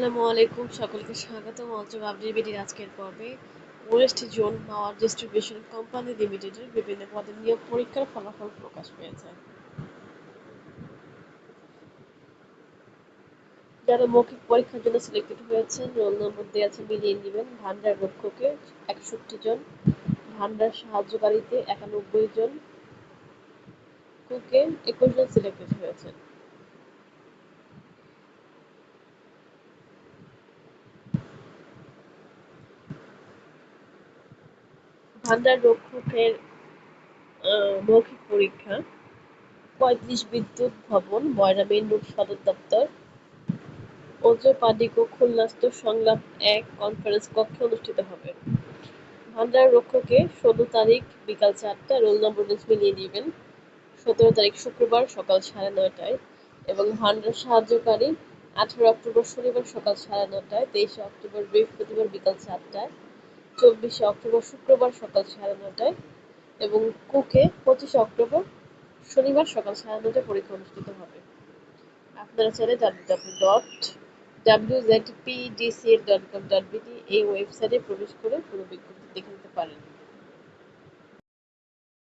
আসসালামু আলাইকুম, সকলকে স্বাগত মঞ্চব আপডেট আজকের পর্বে। West zone power distribution company লিমিটেডের বিভিন্ন পদের নিয়োগ পরীক্ষার ফলাফল প্রকাশ পেয়েছে। যারা মৌখিক পরীক্ষার জন্য সিলেক্টেড হয়েছেন রোল নম্বর দেওয়া আছে, মিলিয়ে নেবেন। ভান্ডার রক্ষকে একষট্টি জন, ভান্ডার সাহায্যকারীতে একানব্বই জন, কুকে একুশ জন সিলেক্টেড হয়েছেন। ভান্ডার রক্ষকের মৌখিক পরীক্ষা, পঁয়ত্রিশ বিদ্যুৎ ভবন ময়রা মেইন রোড সদর দপ্তর ওজপাডিকো খুলনাস্থ সংলাপ এক কনফারেন্স কক্ষে অনুষ্ঠিত হবে। ভান্ডার রক্ষকে ষোলো তারিখ বিকাল চারটা রোল নম্বর মিলিয়ে দিবেন। সতেরো তারিখ শুক্রবার সকাল সাড়ে নয়টায় এবং ভান্ডার সাহায্যকারী আঠারো অক্টোবর শনিবার সকাল সাড়ে নটায় তেইশে অক্টোবর বৃহস্পতিবার বিকাল চারটায়। চব্বিশে অক্টোবর শুক্রবার সকাল সাড়ে নটায় এবং কুকে পঁচিশে অক্টোবর শনিবার সকাল সাড়ে নটায় পরীক্ষা অনুষ্ঠিত হবে। আপনারা চাইলে W dot W Z P D C dot com dot BD এই ওয়েবসাইটে প্রবেশ করে পুরো বিজ্ঞপ্তি দেখে নিতে পারেন।